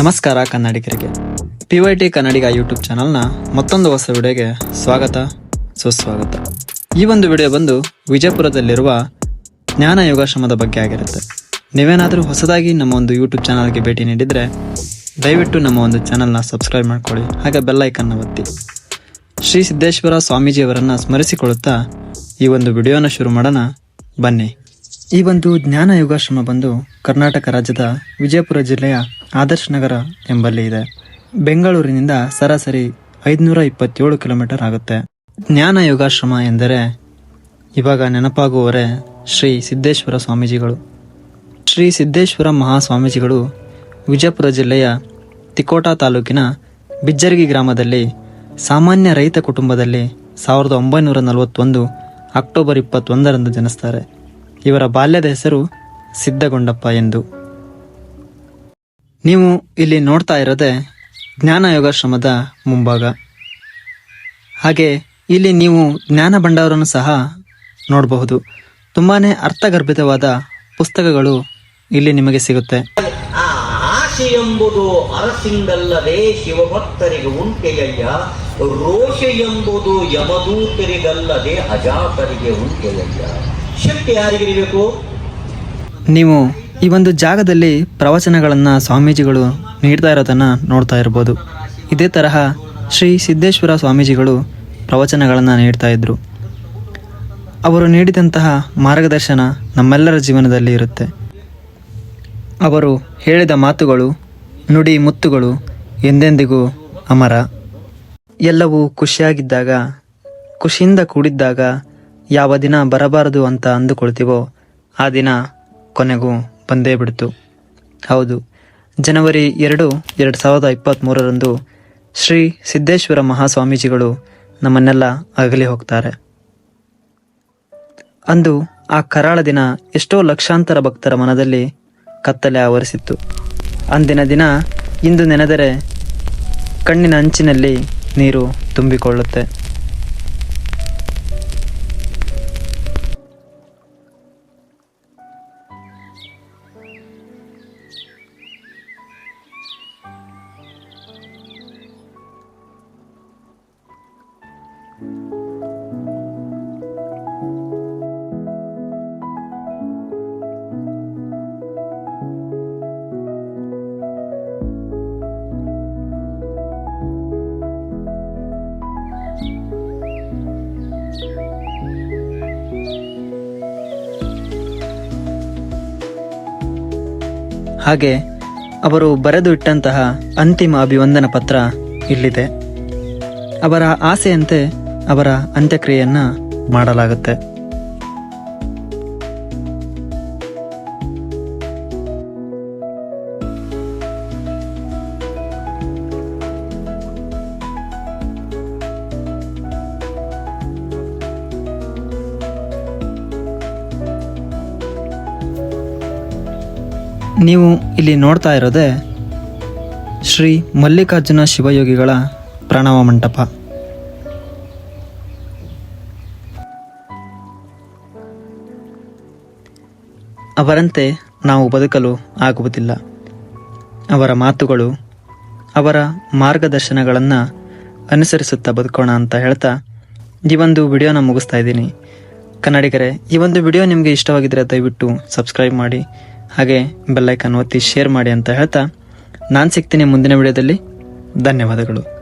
ನಮಸ್ಕಾರ ಕನ್ನಡಿಗರಿಗೆ. P Y T Kannadiga YouTube ಚಾನಲ್ನ ಮತ್ತೊಂದು ಹೊಸ ವಿಡಿಯೋಗೆ ಸ್ವಾಗತ, ಸುಸ್ವಾಗತ. ಈ ಒಂದು ವಿಡಿಯೋ ಬಂದು ವಿಜಯಪುರದಲ್ಲಿರುವ ಜ್ಞಾನ ಯೋಗಾಶ್ರಮದ ಬಗ್ಗೆ ಆಗಿರುತ್ತೆ. ನೀವೇನಾದರೂ ಹೊಸದಾಗಿ ನಮ್ಮ ಒಂದು ಯೂಟ್ಯೂಬ್ ಚಾನಲ್ಗೆ ಭೇಟಿ ನೀಡಿದರೆ ದಯವಿಟ್ಟು ನಮ್ಮ ಒಂದು ಚಾನಲ್ನ ಸಬ್ಸ್ಕ್ರೈಬ್ ಮಾಡ್ಕೊಳ್ಳಿ, ಹಾಗೆ ಬೆಲ್ ಐಕನ್ನ ಒತ್ತಿ. ಶ್ರೀ ಸಿದ್ದೇಶ್ವರ ಸ್ವಾಮೀಜಿಯವರನ್ನು ಸ್ಮರಿಸಿಕೊಳ್ಳುತ್ತಾ ಈ ಒಂದು ವಿಡಿಯೋನ ಶುರು ಮಾಡೋಣ. ಬನ್ನಿ. ಈ ಒಂದು ಜ್ಞಾನ ಯೋಗಾಶ್ರಮ ಬಂದು ಕರ್ನಾಟಕ ರಾಜ್ಯದ ವಿಜಯಪುರ ಜಿಲ್ಲೆಯ ಆದರ್ಶ ನಗರ ಎಂಬಲ್ಲಿ ಇದೆ. ಬೆಂಗಳೂರಿನಿಂದ ಸರಾಸರಿ ಐದುನೂರ ಇಪ್ಪತ್ತೇಳು ಕಿಲೋಮೀಟರ್ ಆಗುತ್ತೆ. ಜ್ಞಾನ ಯೋಗಾಶ್ರಮ ಎಂದರೆ ಇವಾಗ ನೆನಪಾಗುವವರೇ ಶ್ರೀ ಸಿದ್ದೇಶ್ವರ ಸ್ವಾಮೀಜಿಗಳು. ಶ್ರೀ ಸಿದ್ದೇಶ್ವರ ಮಹಾಸ್ವಾಮೀಜಿಗಳು ವಿಜಯಪುರ ಜಿಲ್ಲೆಯ ತಿಕೋಟಾ ತಾಲೂಕಿನ ಬಿಜ್ಜರಗಿ ಗ್ರಾಮದಲ್ಲಿ ಸಾಮಾನ್ಯ ರೈತ ಕುಟುಂಬದಲ್ಲಿ ಸಾವಿರದ ಒಂಬೈನೂರ ನಲವತ್ತೊಂದು ಅಕ್ಟೋಬರ್ ಇಪ್ಪತ್ತೊಂದರಂದು ಜನಿಸ್ತಾರೆ. ಇವರ ಬಾಲ್ಯದ ಹೆಸರು ಸಿದ್ದಗೊಂಡಪ್ಪ ಎಂದು. ನೀವು ಇಲ್ಲಿ ನೋಡ್ತಾ ಇರೋದೆ ಜ್ಞಾನ ಯೋಗಾಶ್ರಮದ ಮುಂಭಾಗ. ಹಾಗೆ ಇಲ್ಲಿ ನೀವು ಜ್ಞಾನ ಭಂಡಾರವನ್ನು ಸಹ ನೋಡಬಹುದು. ತುಂಬಾ ಅರ್ಥಗರ್ಭಿತವಾದ ಪುಸ್ತಕಗಳು ಇಲ್ಲಿ ನಿಮಗೆ ಸಿಗುತ್ತೆ. ಆಸೆ ಎಂಬುದು ಅರಸಿಂಗಲ್ಲದೆ ಶಿವಭಕ್ತರಿಗೆ ಉಂಟೆಯಯ್ಯ. ರೋಷ ಎಂಬುದು ಯಮದೂತರಿಗಲ್ಲದೆ ಅಜಾತರಿಗೆ ಉಂಟೆಯಯ್ಯ. ಶಕ್ತಿ ಯಾರಿಗಿರಬೇಕು? ನೀವು ಈ ಒಂದು ಜಾಗದಲ್ಲಿ ಪ್ರವಚನಗಳನ್ನು ಸ್ವಾಮೀಜಿಗಳು ನೀಡ್ತಾ ಇರೋದನ್ನು ನೋಡ್ತಾ ಇರ್ಬೋದು. ಇದೇ ತರಹ ಶ್ರೀ ಸಿದ್ದೇಶ್ವರ ಸ್ವಾಮೀಜಿಗಳು ಪ್ರವಚನಗಳನ್ನು ನೀಡ್ತಾ ಇದ್ರು. ಅವರು ನೀಡಿದಂತಹ ಮಾರ್ಗದರ್ಶನ ನಮ್ಮೆಲ್ಲರ ಜೀವನದಲ್ಲಿ ಇರುತ್ತೆ. ಅವರು ಹೇಳಿದ ಮಾತುಗಳು, ನುಡಿ ಮುತ್ತುಗಳು ಎಂದೆಂದಿಗೂ ಅಮರ. ಎಲ್ಲವೂ ಖುಷಿಯಾಗಿದ್ದಾಗ, ಖುಷಿಯಿಂದ ಕೂಡಿದ್ದಾಗ ಯಾವ ದಿನ ಬರಬಾರದು ಅಂತ ಅಂದುಕೊಳ್ತೀವೋ, ಆ ದಿನ ಕೊನೆಗೂ ಬಂದೇ ಬಿಡ್ತು. ಹೌದು. ಜನವರಿ ಎರಡು ಎರಡು ಸಾವಿರದ ಇಪ್ಪತ್ತ್ಮೂರರಂದು ಶ್ರೀ ಸಿದ್ದೇಶ್ವರ ಮಹಾಸ್ವಾಮೀಜಿಗಳು ನಮ್ಮನ್ನೆಲ್ಲ ಅಗಲಿ ಹೋಗ್ತಾರೆ. ಅಂದು ಆ ಕರಾಳ ದಿನ ಎಷ್ಟೋ ಲಕ್ಷಾಂತರ ಭಕ್ತರ ಮನದಲ್ಲಿ ಕತ್ತಲೆ ಆವರಿಸಿತ್ತು. ಅಂದಿನ ದಿನ ಇಂದು ನೆನೆದರೆ ಕಣ್ಣಿನ ಅಂಚಿನಲ್ಲಿ ನೀರು ತುಂಬಿಕೊಳ್ಳುತ್ತೆ. ಹಾಗೆ ಅವರು ಬರೆದು ಇಟ್ಟಂತಹ ಅಂತಿಮ ಅಭಿವಂದನ ಪತ್ರ ಇಲ್ಲಿದೆ. ಅವರ ಆಸೆಯಂತೆ ಅವರ ಅಂತ್ಯಕ್ರಿಯೆಯನ್ನು ಮಾಡಲಾಗುತ್ತೆ. ನೀವು ಇಲ್ಲಿ ನೋಡ್ತಾ ಇರೋದೇ ಶ್ರೀ ಮಲ್ಲಿಕಾರ್ಜುನ ಶಿವಯೋಗಿಗಳ ಪ್ರಣವ ಮಂಟಪ. ಅವರಂತೆ ನಾವು ಬದುಕಲು ಆಗುವುದಿಲ್ಲ. ಅವರ ಮಾತುಗಳು, ಅವರ ಮಾರ್ಗದರ್ಶನಗಳನ್ನು ಅನುಸರಿಸುತ್ತಾ ಬದುಕೋಣ ಅಂತ ಹೇಳ್ತಾ ಈ ಒಂದು ವಿಡಿಯೋನ ಮುಗಿಸ್ತಾ ಇದ್ದೀನಿ. ಕನ್ನಡಿಗರೇ, ಈ ಒಂದು ವಿಡಿಯೋ ನಿಮಗೆ ಇಷ್ಟವಾಗಿದ್ದರೆ ದಯವಿಟ್ಟು ಸಬ್ಸ್ಕ್ರೈಬ್ ಮಾಡಿ. ಹಾಗೆ ಬೆಲ್ಲೈಕನ್ ಒತ್ತಿ ಶೇರ್ ಮಾಡಿ ಅಂತ ಹೇಳ್ತಾ ನಾನು ಸಿಗ್ತೀನಿ ಮುಂದಿನ ವಿಡಿಯೋದಲ್ಲಿ ಧನ್ಯವಾದಗಳು.